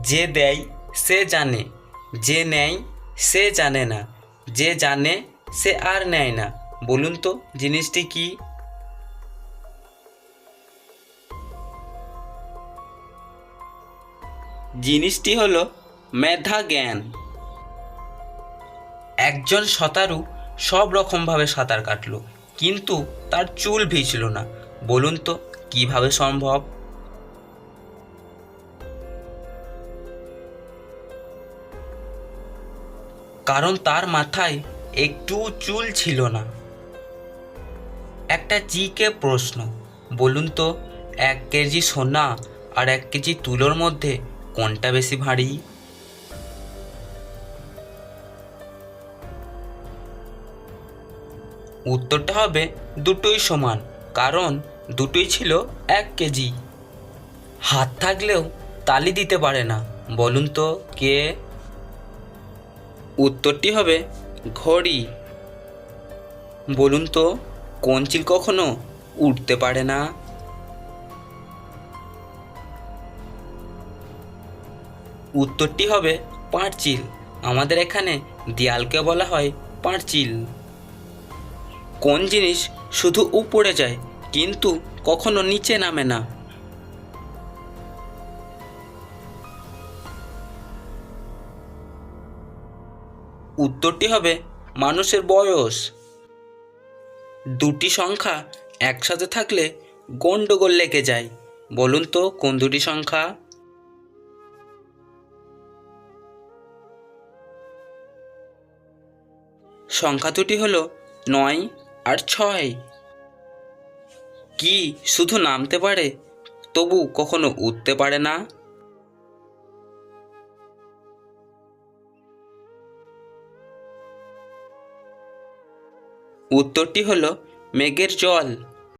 যে দেয়, সে জানে। যে নেয়, সে জানে না। যে জানে, সে আর নেয় না। বলুন তো, জিনিসটি কি? জিনিসটি হলো মেধা জ্ঞান। একজন সাঁতারু সব রকমভাবে সাঁতার কাটলো, কিন্তু তার চুল ভিজল না। বলুন তো, কীভাবে সম্ভব? কারণ তার মাথায় একটু চুল ছিল না। একটা জিকে প্রশ্ন, বলুন তো, এক কেজি সোনা আর এক কেজি তুলোর মধ্যে কোনটা বেশি ভারী? উত্তরটা হবে দুটোই সমান, কারণ দুটোই ছিল এক কেজি। হাত থাকলেও তালি দিতে পারে না, বলুন তো কে? উত্তরটি হবে ঘড়ি। বলুন তো, কোন চিল কখনো উঠতে পারে না? উত্তরটি হবে পাঁচিল আমাদের এখানে দেয়ালকে বলা হয় পাঁচিল কোন জিনিস শুধু উপরে যায়, কিন্তু কখনো নিচে নামে না? উত্তরটি হবে মানুষের বয়স। দুটি সংখ্যা একসাথে থাকলে গন্ডগোল লেগে যায়। বলুন তো কোন দুটি সংখ্যা? সংখ্যা দুটি হলো নয় আর ছয়। কি শুধু নামতে পারে, তবু কখনো উঠতে পারে না? উত্তরটি হলো মেঘের জল।